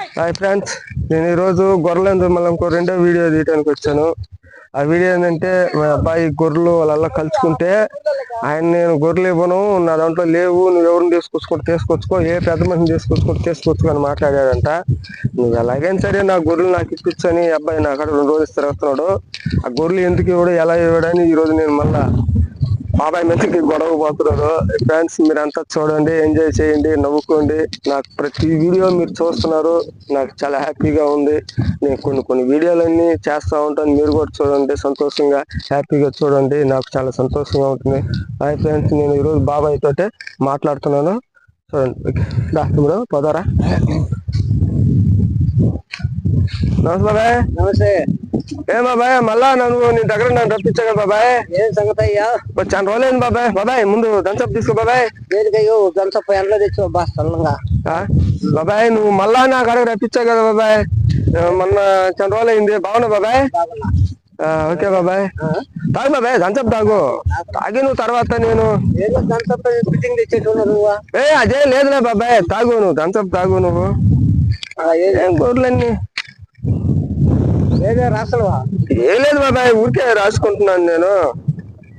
Hi friends నేను ఈరోజు గొర్రెలందు మళ్ళీ ఇంకో రెండో వీడియో తీయడానికి వచ్చాను. ఆ వీడియో ఏంటంటే మా అబ్బాయి గొర్రెలు వాళ్ళ కలుసుకుంటే ఆయన నేను గొర్రెలు ఇవ్వను నా దాంట్లో లేవు నువ్వు ఎవరిని తీసుకొచ్చుకుంటే తీసుకొచ్చుకో ఏ పెద్ద మనిషిని తీసుకొచ్చుకుంటే తీసుకొచ్చుకో అని మాట్లాడాడంట. నువ్వు ఎలాగైనా సరే నా గొర్రెలు నాకు ఇప్పించని అబ్బాయి నా అక్కడ రెండు రోజులు తిరుగుతున్నాడు ఆ గొర్రెలు ఎందుకు ఇవ్వడు ఎలా ఇవ్వడని ఈరోజు నేను మళ్ళీ బాబాయ్ నుంచి గొడవ పోతున్నారు. ఫ్రెండ్స్ మీరంతా చూడండి ఎంజాయ్ చేయండి నవ్వుకోండి. నాకు ప్రతి వీడియో మీరు చూస్తున్నారు. నాకు చాలా హ్యాపీగా ఉంది. నేను కొన్ని కొన్ని వీడియోలన్నీ చేస్తూ ఉంటాను. మీరు కూడా చూడండి సంతోషంగా హ్యాపీగా చూడండి. నాకు చాలా సంతోషంగా ఉంటుంది. హాయ్ ఫ్రెండ్స్ నేను ఈరోజు బాబాయ్ తోటే మాట్లాడుతున్నాను. చూడండి. దా ఇప్పుడు పోదారా నమస్తే బాబాయ్. నమస్తే. ఏం బాబాయ్ మళ్ళా నన్ను నీ దగ్గర నన్ను రప్పించగా బాబాయ్? ఏం సంగతి అయ్యా? చాలా రోజులైంది బాబాయ్. బాబాయ్ ముందు దంచప్ తీసుకో బాబాయ్. దేనికయ్యో గంటప్ప ఎండలో తెచ్చు బా సల్లంగా ఆ? బాబాయ్ నువ్వు మళ్ళా నాకు అడగ రప్పించావు కదా బాబాయ్. మొన్న చాలా రోజులైంది. బాగున్నా బాబాయ్? ఓకే బాబాయ్. తాగు బాబాయ్ దంచప్ తాగు. తాగి నువ్వు తర్వాత నేను. ఏ అదే లేదులే బాబాయ్. తాగు నువ్వు దంచప్ తాగు నువ్వు. ఏం గొర్రెలన్నీ? ఏదో రాసలువా? ఏం లేదు బాబాయ్ ఊరికే రాసుకుంటున్నాను నేను.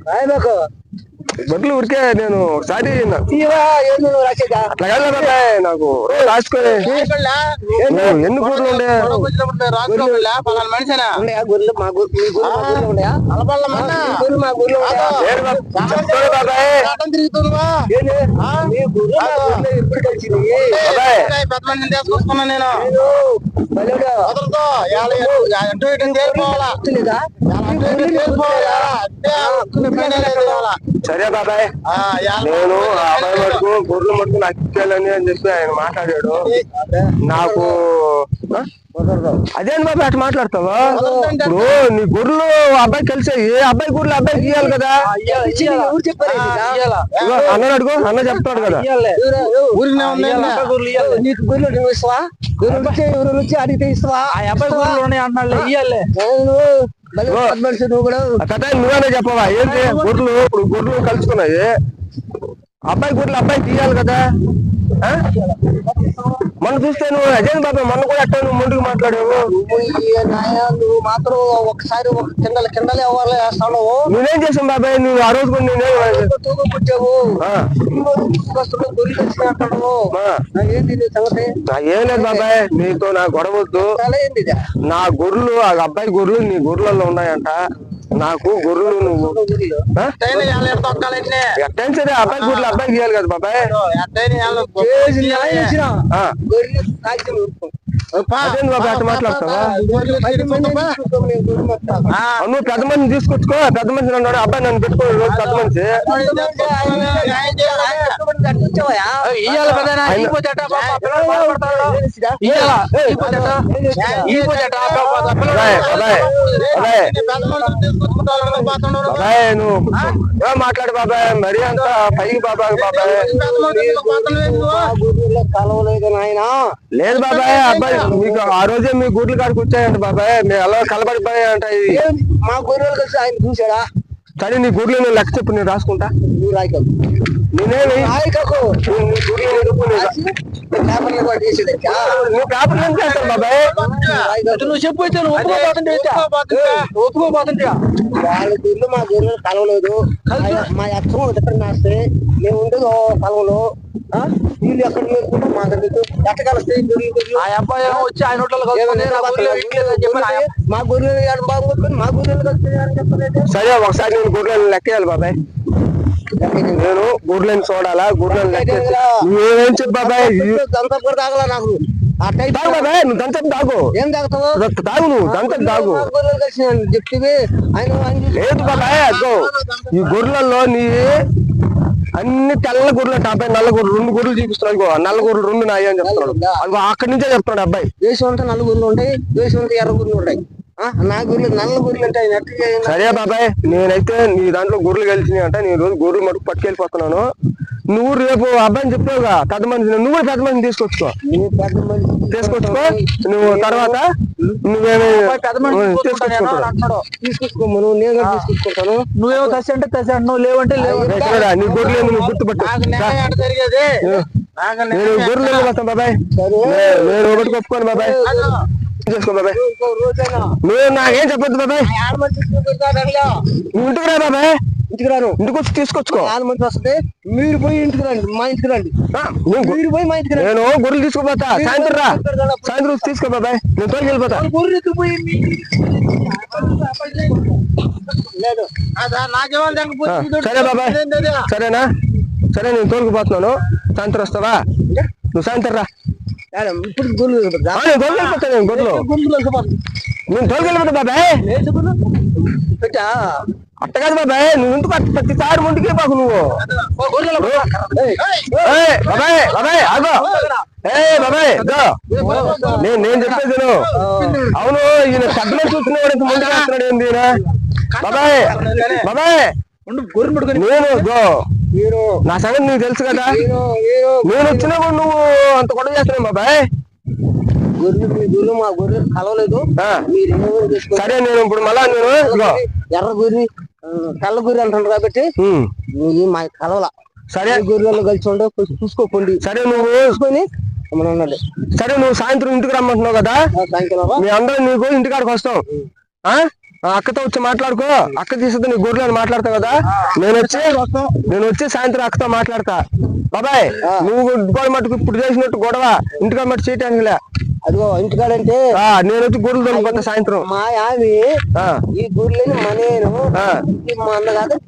రాయబాకు? గొడ్లు ఊరికే నేను ఒకసారి అట్లా కాదు బాబాయ్ నాకు రోజు ఎన్ని ఉండే బాబాయ్. కలిసినాయి బాబాయ్ నేను. గొర్రెలు ఎప్పుడు సరే బాబాయ్. నేను ఆ అబ్బాయి మటుకు గొర్రెలు మటుకు నాకు ఇచ్చేయాలని అని చెప్పి ఆయన మాట్లాడాడు. నాకు అదేంటి బాబాయ్ అట్లా మాట్లాడతావా? ఇప్పుడు నీ గొర్రెలు ఆ అబ్బాయి కలిసే ఏ అబ్బాయి గొర్రెలు అబ్బాయికి ఇవ్వాలి కదా? అన్నని అడుగు అన్న చెప్తాడు కదా? నీకు గొర్రెలు నువ్వు ఇస్తావా? గొర్రెలు వచ్చి ఎవరు వచ్చి అడిగితే ఇస్తావా? ఆ అబ్బాయి గొర్రెలు ఉన్నాయి అన్నాడు ఇయ్యాలే. నేను భలే పెద్ద మనిషి నువ్వు కూడా ఆ కథ నువ్వేనే చెప్పవా? ఏంటి గొర్రెలు ఇప్పుడు గొర్రెలు కలుసుకున్నాయి. అబ్బాయి గొర్రెలు అబ్బాయికి ఇవ్వాలి కదా? మొన్న చూస్తే నువ్వు అదే బాబాయ్ మొన్న కూడా అట్టే నువ్వు ముందుకు మాట్లాడావు. నువ్వు నువ్వు మాత్రం ఒకసారి ఒక కిందల కిందలే ఎవరు వేస్తావు నేనేం చేసాం బాబాయ్? నువ్వు ఆ రోజు కూడా నేనే తూగు పుట్టావు. ఆ, గొర్రెలు వచ్చి అంటాడు ఆ. ఏంటి నీ సంగతి? నా ఏం లేదు బాబాయ్ నీతో నా గొడవద్దు? నా గొర్రెలు ఆ అబ్బాయి గొర్రెలు నీ గొర్రెలలో ఉన్నాయంట. నాకు గొర్రెలు నువ్వు? ఎట్టైనా సరే అబ్బాయి గొర్రెలు అబ్బాయికి ఇవ్వాలి కదా బాబాయ్. చేసి న్యాయం చేసినా. ఆ, గొర్రెలు కాల్చి ఊరుకో. అదేంటి బాబాయ్ అట్లా మాట్లాడతావా పది మందిని తీసుకుంటాం మేము గొర్రెలు మొత్తం. ఆ, నువ్వు పెద్ద మందిని తీసుకొచ్చుకో పెద్ద మనిషి అన్నాడు అబ్బాయి నన్ను పెట్టుకో ఈ రోజు పెద్ద మనిషి ఎంతమంది ఆయన ఆయన ఎంతమంది అట్లా వచ్చావా? ఇయ్యాలి కదా ఇయ్యిపోతే ఎట్టా పాప, పిల్లలు బాధపడతారు. ఇయ్యాలా? ఇయ్యిపోతే ఎట్టా? ఇయ్యిపోతే ఎట్టా? పాప, పిల్లలు బాబాయ్ బాబాయ్ బాబాయ్ బాబాయ్ నువ్వు ఏం మాట్లాడు బాబాయ్ మరీ అంత పైకి బాబాయ్ బాబాయ్ మా గొర్రెల్లో కలవలేదు నాయనా లేదు బాబాయ్ అబ్బాయి మీకు ఆ రోజే మీ గుడ్లు కాడికి వచ్చాయంట బాబాయ్. మేము ఎలా కలబడిపోయా అంట ఇది మా గొర్రెలు కలిసి ఆయన చూసాడా సరే నీ గుడ్లు నేను లెక్క చెప్పు నేను రాసుకుంటా. నువ్వు రాయకం నేనేమి? రాయకకు. నీ గుడ్లు పేపర్లు కూడా తీసేది. నువ్వు పేపర్ ఏం చేస్తాను బాబాయ్? నువ్వు చెప్పు అయితే నువ్వు వాళ్ళ గొర్రెలు మా గొర్రెలు కలవలేదు. మా- అర్థం ఎక్కడ నాస్తే మేము ఉండేది పొలంలో ఆ? వీళ్ళు ఎక్కడ మా దగ్గర ఎట్ట కలుస్తాయి గొర్రెలు గొర్రెలు ఆ అబ్బాయి వచ్చి ఆయన ఊర్లో మా గొర్రెలు ఏడు బాగుంటుంది మా గొర్రెలు సరే ఒకసారి నేను గుడ్లను లెక్కేయాలి బాబాయ్. నేను గుడ్లను చూడాలా గుడ్లను లెక్కేసి నువ్వేం చెప్పు బాబాయ్? దంతా కూడా తాగలా నాకు. తాగు బాబాయ్ నువ్వు దంతం తాగు. ఏం తాగుతావు? తాగు నువ్వు దంతం ఆయన లేదు బాబాయ్ ఈ గొర్రెలలో నీ అన్ని తెల్ల గొర్రెలు అంటే అబ్బాయి నల్ల గొర్రెలు రెండు గొర్రెలు చూపిస్తున్నాడు నల్ల గొర్రెలు రెండు నాయి అని చెప్తున్నాడు. అక్కడి నుంచే చెప్తున్నాడు అబ్బాయి. దేశం అంతా నల్ల గొర్రెలు ఉంటాయి దేశం అంతా ఎర్ర గొర్రెలు ఉంటాయి. నా గొర్రెలు నల్ల గొర్రెలు అంటే ఆయన? సరే బాబాయ్ నేనైతే నీ దాంట్లో గొర్రెలు కలిసినాయి అంటే నేను రోజు గొర్రెలు మటుకు పట్టుకెళ్ళిపోతున్నాను. నువ్వు రేపు అబ్బాయిని చెప్పావుగా పెద్ద మనిషిని నువ్వు కూడా పెద్ద మనిషిని తీసుకొచ్చుకో. నువ్వు పెద్ద మనిషి తీసుకొచ్చుకో. నువ్వు తర్వాత నువ్వేమి పెద్ద మనిషి తీసుకొచ్చుకుంటాను నేను కూడా తీసుకొచ్చుకుంటాను. నువ్వేమో తసి అంటే తసి అంటున్నావు లేవంటే లేవు. రేయ్ చూడరా, నీ గొర్రెలు నువ్వు గుర్తుపట్టు. నాకు న్యాయం అంటే జరిగేది. నేను గొర్రెలు వెళ్ళిపోతాను బాబాయ్? నేను ఒకటి ఒప్పుకోను బాబాయ్. చేసుకో బాబాయ్. నువ్వు నాకేం చెప్పొద్దు బాబాయ్. నువ్వు ఇంటికి రా బాబాయ్. ఇంటికి రాను. ఇంటికి వచ్చి తీసుకొచ్చుకో. ఆడ మంది వస్తుంది. మీరు పోయి ఇంటికి రండి. మా ఇంటికి రండి. మీరు పోయి మా ఇంటికి నేను గొర్రెలు తీసుకుపోతా సాయంత్రం రా. సాయంత్రం వచ్చి తీసుకో బాబాయ్. నేను తోలికి వెళ్ళిపోతా. లేదు. సరే బాబాయ్. సరేనా? సరే నేను తోలుకుపోతున్నాను సాయంత్రం వస్తావా? నువ్వు సాయంత్రం రా. ఇప్పుడు గొర్రెలు తోలుకు వెళ్ళిపోతా నేను గొర్రెలు నేను తోలుకు వెళ్ళిపోతా బాబాయ్. పెట్టా. అట్ట కాదు బాబాయ్ నువ్వు అట్ట ప్రతిసారి ముందుకే బాకు నువ్వు. బాబాయ్ బాబాయ్ ఆగో. ఏ బాబాయ్. నేను నేను చెప్పేది విను. అవును ఈయన సడ్డలో చూస్తున్నాడు ఇంత ముందుకు వస్తున్నాడు ఏంది? బాబాయ్ బాబాయ్. నేను. నా సంగతి నీకు తెలుసు కదా? నేను వచ్చినా కూడా నువ్వు అంత గొడవ చేస్తున్నావు బాబాయ్? మీ గొర్రెలు కలవలేదు. సరే నేను ఇప్పుడు మళ్ళా నేను ఎర్ర గొర్రె ఆ, తెల్ల గొర్రె అంటున్నారు కాబట్టి మా కలవల. సరే. గొర్రెలు కలిసి ఉండే చూసుకోకండి. సరే నువ్వు చూసుకొని సరే నువ్వు సాయంత్రం ఇంటికి రమ్మంటున్నావు కదా? మీ అందరం నీకు ఇంటికాడికి వస్తాం. ఆ ఆ? అక్కతో వచ్చి మాట్లాడుకో. అక్క తీసుకుంటే నీ గొర్రెలు అని మాట్లాడతావు కదా. నేను వచ్చి నేను వచ్చి సాయంత్రం అక్కతో మాట్లాడతా. బాబాయ్ నువ్వు గొడవ మట్టుకు ఇప్పుడు చేసినట్టు గొడవ. ఇంటికాడ మట్టు చేయటానికి అదిగో ఇంటికాడంటే ఆ, నేను వచ్చి గొర్రెలు దొరుకుతా సాయంత్రం. మా ఆమె ఆ, ఈ గొర్రెని మనేను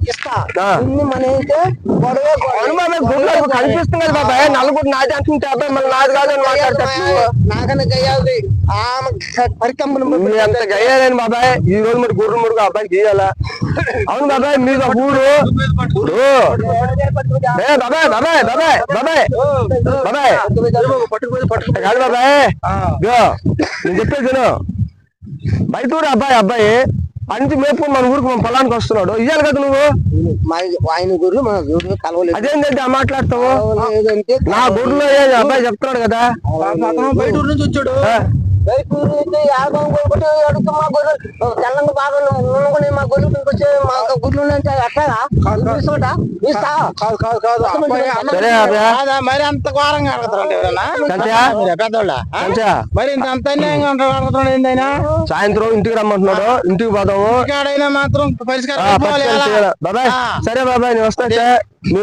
ఇస్తా. ఇన్ని మనైతే గొడవే బాబాయ్ గొర్రెలు కనిపిస్తుంది కదా బాబాయ్. నలుగురు నాది అంటుంటే అబ్బాయి మళ్ళీ నాది కాదు అని మాట్లాడతాడు నాకన్నా గయ్యాలి మీ అంత గయ్యాలని బాబాయ్ ఈ రోజు మరి గుర్రు మురుగు అబ్బాయి గీయాలా? అవును బాబాయ్ మీద ఊరు. ఊరు. ఏ బాబాయ్ బాబాయ్ బాబాయ్ బాబాయ్ బాబాయ్. కాదు బాబాయ్. నేను చెప్పేది విను. బయట ఊరు అబ్బాయి అబ్బాయి అంచి మేపుకొని మన ఊరికి మన పొలానికి వస్తున్నాడు. ఇయ్యాలి కదా నువ్వు? మా ఆయన గొర్రెలు మన గొర్రెలు కలవలేదు. అదేంటంటే ఆ మాట్లాడతావు? నా ఏ అబ్బాయి చెప్తున్నాడు కదా? బయట ఊరు నుంచి వచ్చాడు. యాభై అడుగుతూ మా గొర్రెలు తెల్లంగా బాగా ఉన్నకొని మా గొర్రెలు మా అట్టాగా తీసుకుంటా? ఇస్తా? కాదు మరి అంత ఘోరంగా ఎవరన్నా? సంచా? మీరే పెద్దోళ్ళ? ఆ? సంచా మరి ఇంత అంత అన్యాయంగా ఉంటాడు అడుగుతున్నాడు ఏందైనా? సాయంత్రం ఇంటికి రమ్మంటున్నాడు. ఇంటికి పోదాము. ఇక్కడైనా మాత్రం పరిష్కారం? బాబాయ్. సరే బాబాయ్ నేను వస్తా నేను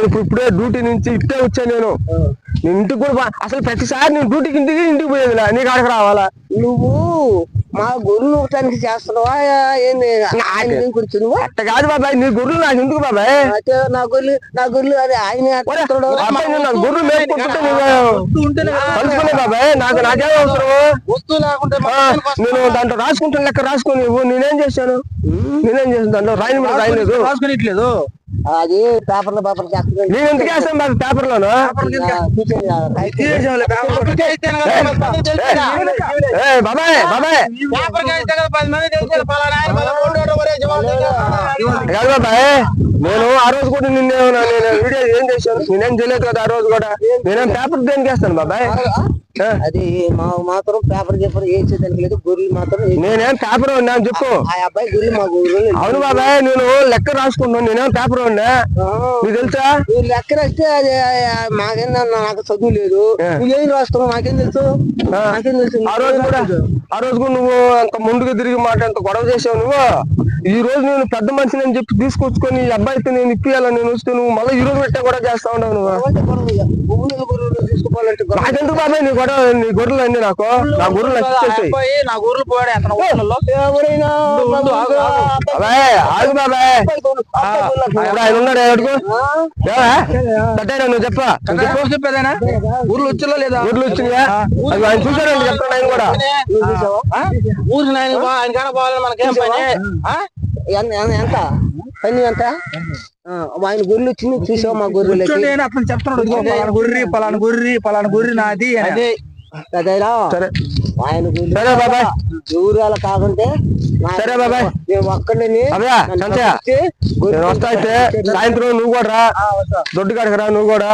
ఇప్పుడు ఇప్పుడే డ్యూటీ నుంచి ఇట్టే వచ్చా నేను. నేను ఇంటికి కూడా అసలు ప్రతిసారి నేను డ్యూటీకి ఇంటికి ఇంటికి పోయేది నీకు ఆడకు రావాలా? నువ్వు మా గొర్రెలు ఒకటానికి చేస్తున్నావా? ఏంది? ఆయన గురించి నువ్వు అట్ట కాదు బాబాయ్ నీ గొర్రెలు నాకు ఎందుకు బాబాయ్? అయితే నా గొర్రెలు నా గొర్రెలు అది ఆయన గొర్రెలు మేపుకుంటుంటే. కలుసుకునే బాబాయ్. నాకు నాకేం అవసరం. నేను దాంట్లో రాసుకుంటాను లెక్క రాసుకుని. నేనేం చేశాను? నేనేం చేశాను దాంట్లో? రాయని రాయలేదు. రాసుకొని ఇట్లేదు. అది పేపర్లో పేపర్ చేస్తున్నాడు నేను ఎందుకు వేస్తాను బాబు తెలిసేదా? ఏ బాబాయ్ కదా నేను ఆ రోజు కూడా నిన్నే. నేను వీడియో ఏం చేశాను నేనేం చేయలేదు కదా ఆ రోజు కూడా నేనేం పేపర్ దేనికి వేస్తాను బాబాయ్ అది మా మాత్రం పేపర్ పేపర్ వేసేదానికి లేదు గొర్రెలు మాత్రం నేనేం పేపర్ ఉన్నా అని చెప్పు. ఆ అబ్బాయి గొర్రెలు మా గొర్రెలు అవును బాబాయ్ నేను లెక్క రాసుకున్నాను నేనేం పేపర్ ఉన్నా నీకు తెలుసా? నువ్వు లెక్క రాస్తే అది మాకేం నాకు చదువు లేదు. నువ్వేం రాస్తావు నాకేం తెలుసు. నాకేం తెలుసు? ఆ రోజు కూడా ఆ రోజు కూడా నువ్వు అంత ముందుకు తిరిగి మాట అంత గొడవ చేసావు నువ్వు? ఈ రోజు నేను పెద్ద మనిషిని అని చెప్పి తీసుకొచ్చుకొని ఈ అబ్బాయితో నేను ఇప్పియాలని నేను వస్తే నువ్వు మళ్ళీ ఈ రోజు పెట్టా కూడా చేస్తా ఉన్నావు నువ్వు నాకెందుకు బాబాయ్? నీ గొడవ నీ గొర్రెలు అన్ని నాకు. నా గొర్రెలు నచ్చేసాయి నా ఊర్లో పోయాడు అతను ఆగు. బాబాయ్ గొర్రెలు, గొర్రెలు ఆయన ఉన్నాడు ఎవడుకో? కట్టాడు నువ్వు చెప్పా. చెప్పేదేనా? ఊర్లో వచ్చేలా లేదా? గొర్రెలు వచ్చినాయా అది ఆయన చూసాడు చెప్తాను ఆయన కూడా? ఊరికి ఆయన ఆయన కాడ పోవాలని మనకేం పని? ఎంత? పని ఎంత? ఆయన గొర్రెలు వచ్చింది చూసావా మా అని అతను చెప్తున్నాడు గుర్రి పలానా గుర్రి పలానా గుర్రి నాది. అదే ఆయన గొర్రెలు సరే బాబాయ్. ఎవరాల కాకుంటే సరే బాబాయ్. నేను ఒక్కడిని వస్తా అయితే సాయంత్రం నువ్వు కూడా రా. దొడ్డు కాడికి రా నువ్వు కూడా.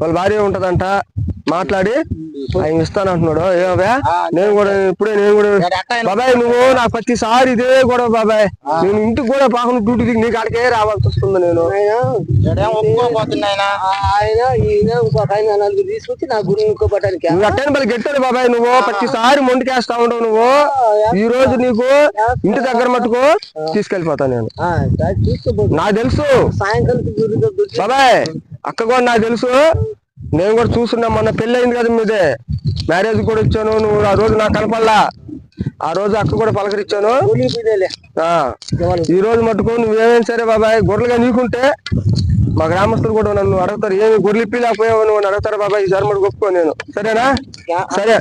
వాళ్ళ భార్య ఉంటదంట. మాట్లాడి. ఆయన ఇస్తాను అంటున్నాడు ఏవే నేను కూడా ఇప్పుడే నేను కూడా బాబాయ్ నువ్వు నాకు ప్రతిసారి ఇదే కూడా బాబాయ్. నేను ఇంటికి కూడా పాకుండా డ్యూటీ దిగి నీకు అక్కడికే రావాల్సి వస్తుంది నేను. ఆయన. ఒప్పుకోబోతున్నాయన ఆయన ఈయన ఇంకొక ఆయన నలుగురు తీసుకొచ్చి నా గురి ఇంకోపడానికి నువ్వు అట్టని బలి గెట్టాడు బాబాయ్ నువ్వు ప్రతిసారి మొండికేస్తా ఉండవు నువ్వు. ఈ రోజు నీకు ఇంటి దగ్గర మట్టుకు తీసుకెళ్ళిపోతా నేను. నాకు తెలుసు. సాయంకాలం బాబాయ్ అక్క కూడా నాకు తెలుసు. నేను కూడా చూస్తున్నా మొన్న పెళ్ళి అయింది కదా మీదే. మ్యారేజ్ కూడా ఇచ్చాను నువ్వు ఆ రోజు నాకు కనపడలా. ఆ రోజు అక్క కూడా పలకరించాను. ఈ రోజు మట్టుకు నువ్వేమైనా సరే బాబాయ్ గొర్రెలుగా నీకుంటే మా గ్రామస్తులు కూడా నన్ను అడుగుతారు ఏమి గొర్రెలు ఇప్పి లేకపోయావు నువ్వు అడుగుతారు బాబాయ్ ఈసారి మటుకు ఒప్పుకో నేను. సరేనా? సరే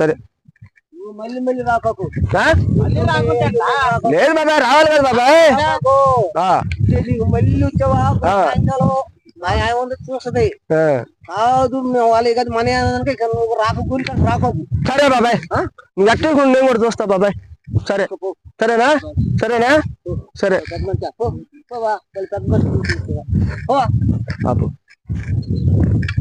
సరే. మళ్ళీ రాకకు ఆ? లేదు బాబాయ్ రావాలి కదా బాబాయ్. మా ఆయన ఉంది చూస్తుంది. కాదు మేము వాళ్ళే కాదు మన ఇక నువ్వు రాక కూలి రాకకు సరే బాబాయ్ నువ్వు ఎక్కడ నేను కూడా చూస్తా బాబాయ్ సరే సరేనా సరేనా సరే బాబు